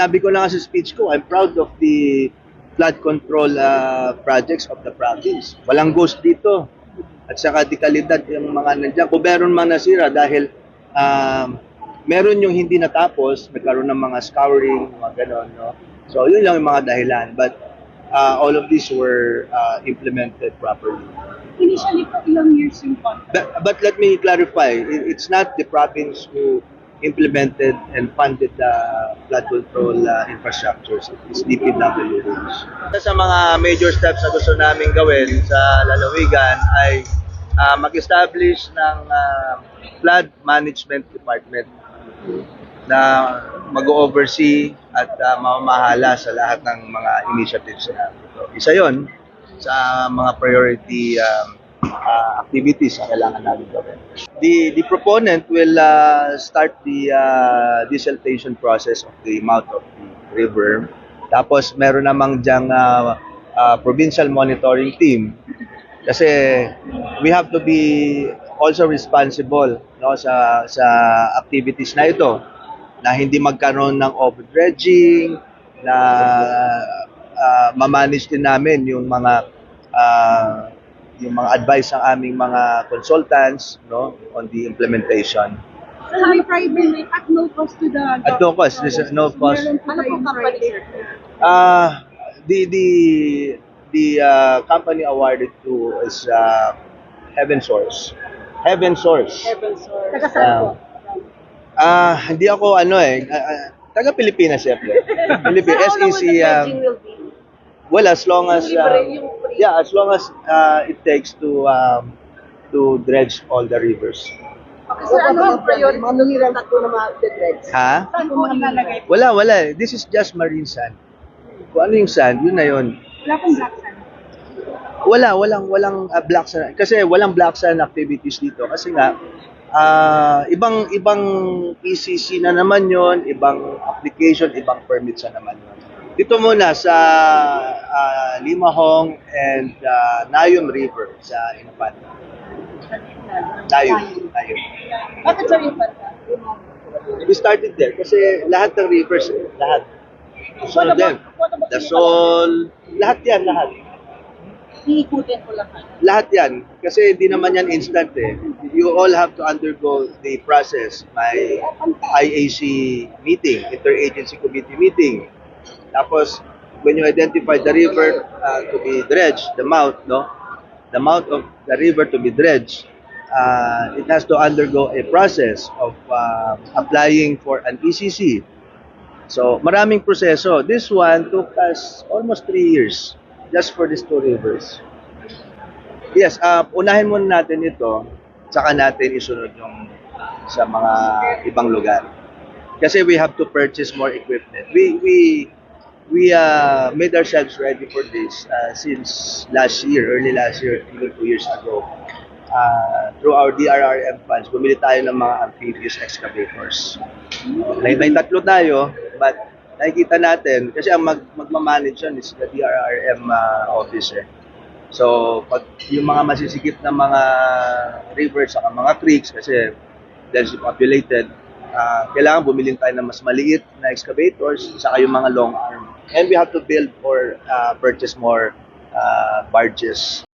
sinabi ko na nga sa speech ko, I'm proud of the flood control uh, projects of the province. Walang ghost dito. At saka di kalidad yung mga nandiyan. Kung meron man nasira dahil um, meron yung hindi natapos, nagkaroon ng mga scouring, mga ganon, no? So, yun lang yung mga dahilan. But uh, all of these were uh, implemented properly. Initially po, ilang years yung contract? But, but let me clarify, it- it's not the province who implemented and funded the flood control uh, infrastructures. It's DPWH. Sa mga major steps na gusto namin gawin sa lalawigan ay uh, mag-establish ng uh, flood management department na mag-oversee at uh, mamamahala sa lahat ng mga initiatives na ito. Isa yon sa mga priority um, uh, activities na kailangan namin gawin. The, the proponent will uh, start the uh, desiltation process of the mouth of the river. Tapos meron namang diyang uh, uh, provincial monitoring team kasi we have to be also responsible no sa sa activities na ito na hindi magkaroon ng overdredging na uh, mamanage din namin yung mga uh, yung mga advice ng aming mga consultants no on the implementation So, may private at no cost to the at no cost this is no cost po Ano pong company, sir? uh the the the uh, company awarded to is uh, Heaven Source Heaven Source Heaven Source. Taga saan po? Ah, hindi ako ano eh, ah, taga Pilipinas syempre. Pilipinas long SEC um, well as long as um. Yeah, as long as uh, it takes to um, to dredge all the rivers. Okay, sir, ano yung priority? Manungiran po na mga dredge. Ha? Saan po ilalagay? Wala, wala. This is just marine sand. Kung ano yung sand, yun na yun. Wala pong black sand. Wala, walang walang uh, black sand kasi walang black sand activities dito kasi nga ah, ibang ibang PCC na naman 'yon, ibang application, ibang permits na naman 'yon. Dito muna sa ah, Limahong and ah, Nayum River sa Infanta. Nayum, Nayum. Bakit yung banda? We started there kasi lahat ng rivers, lahat. Sunod din. Dasol, lahat yan, lahat. Iikutin ko lang. Lahat yan. Kasi hindi naman yan instant eh. You all have to undergo the process. May IAC meeting, interagency committee meeting. Tapos, when you identify the river uh, to be dredged, the mouth, no? The mouth of the river to be dredged, uh, it has to undergo a process of uh, applying for an ECC. So, maraming proseso. This one took us almost three years just for these two rivers. Yes, uh, unahin muna natin ito, saka natin isunod yung sa mga ibang lugar. Kasi we have to purchase more equipment. We we we uh, made ourselves ready for this uh, since last year, early last year, even two years ago. Uh, through our DRRM funds, bumili tayo ng mga amphibious excavators. May, may tatlo tayo, but nakikita natin, kasi ang mag, magmamanage yan is the DRRM uh, office eh. So, pag yung mga masisikip na mga rivers at mga creeks, kasi densely populated, uh, kailangan bumili tayo ng mas maliit na excavators, saka yung mga long arm. And we have to build or uh, purchase more uh, barges.